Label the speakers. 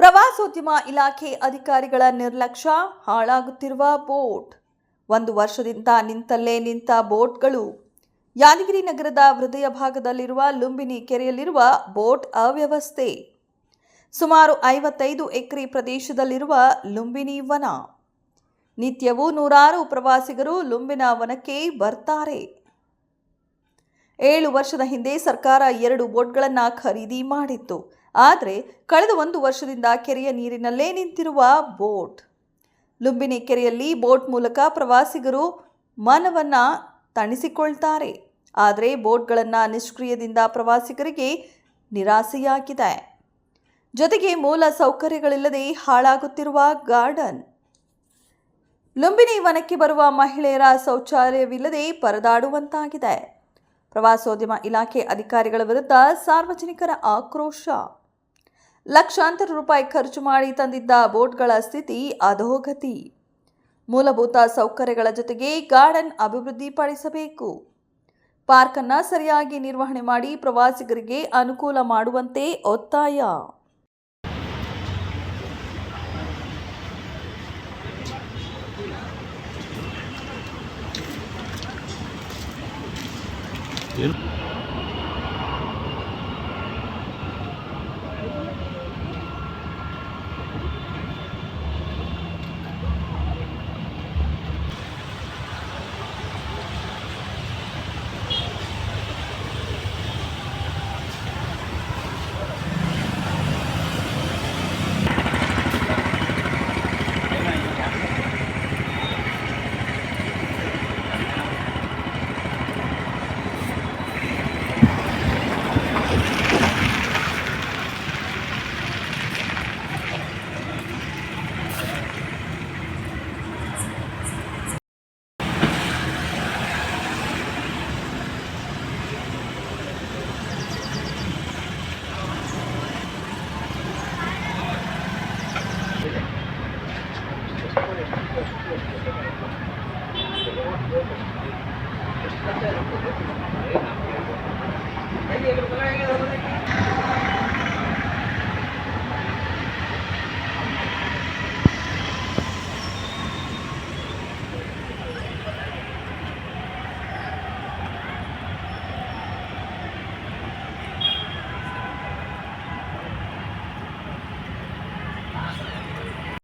Speaker 1: ಪ್ರವಾಸೋದ್ಯಮ ಇಲಾಖೆ ಅಧಿಕಾರಿಗಳ ನಿರ್ಲಕ್ಷ್ಯ ಹಾಳಾಗುತ್ತಿರುವ ಬೋಟ್. ಒಂದು ವರ್ಷದಿಂದ ನಿಂತಲ್ಲೇ ನಿಂತ ಬೋಟ್ಗಳು. ಯಾದಗಿರಿ ನಗರದ ಹೃದಯ ಭಾಗದಲ್ಲಿರುವ ಲುಂಬಿನಿ ಕೆರೆಯಲ್ಲಿರುವ ಬೋಟ್ ಅವ್ಯವಸ್ಥೆ. ಸುಮಾರು ಐವತ್ತೈದು ಎಕರೆ ಪ್ರದೇಶದಲ್ಲಿರುವ ಲುಂಬಿನಿ ವನ. ನಿತ್ಯವೂ ನೂರಾರು ಪ್ರವಾಸಿಗರು ಲುಂಬಿನ ವನಕ್ಕೆ ಬರ್ತಾರೆ. ಏಳು ವರ್ಷದ ಹಿಂದೆ ಸರ್ಕಾರ ಎರಡು ಬೋಟ್ಗಳನ್ನು ಖರೀದಿ ಮಾಡಿತ್ತು. ಆದರೆ ಕಳೆದ ಒಂದು ವರ್ಷದಿಂದ ಕೆರೆಯ ನೀರಿನಲ್ಲೇ ನಿಂತಿರುವ ಬೋಟ್. ಲುಂಬಿನಿ ಕೆರೆಯಲ್ಲಿ ಬೋಟ್ ಮೂಲಕ ಪ್ರವಾಸಿಗರು ಮನವನ್ನ ತಣಿಸಿಕೊಳ್ತಾರೆ. ಆದರೆ ಬೋಟ್ಗಳನ್ನು ನಿಷ್ಕ್ರಿಯದಿಂದ ಪ್ರವಾಸಿಗರಿಗೆ ನಿರಾಸೆಯಾಗಿದೆ. ಜೊತೆಗೆ ಮೂಲ ಸೌಕರ್ಯಗಳಿಲ್ಲದೆ ಹಾಳಾಗುತ್ತಿರುವ ಗಾರ್ಡನ್. ಲುಂಬಿನಿ ವನಕ್ಕೆ ಬರುವ ಮಹಿಳೆಯರ ಶೌಚಾಲಯವಿಲ್ಲದೆ ಪರದಾಡುವಂತಾಗಿದೆ. ಪ್ರವಾಸೋದ್ಯಮ ಇಲಾಖೆ ಅಧಿಕಾರಿಗಳ ವಿರುದ್ಧ ಸಾರ್ವಜನಿಕರ ಆಕ್ರೋಶ. ಲಕ್ಷಾಂತರ ರೂಪಾಯಿ ಖರ್ಚು ಮಾಡಿ ತಂದಿದ್ದ ಬೋಟ್ಗಳ ಸ್ಥಿತಿ ಅಧೋಗತಿ. ಮೂಲಭೂತ ಸೌಕರ್ಯಗಳ ಜೊತೆಗೆ ಗಾರ್ಡನ್ ಅಭಿವೃದ್ಧಿಪಡಿಸಬೇಕು ಪಾರ್ಕನ್ನು ಸರಿಯಾಗಿ ನಿರ್ವಹಣೆ ಮಾಡಿ ಪ್ರವಾಸಿಗರಿಗೆ ಅನುಕೂಲ ಮಾಡುವಂತೆ ಒತ್ತಾಯ.
Speaker 2: Yeah. Ay, negro pala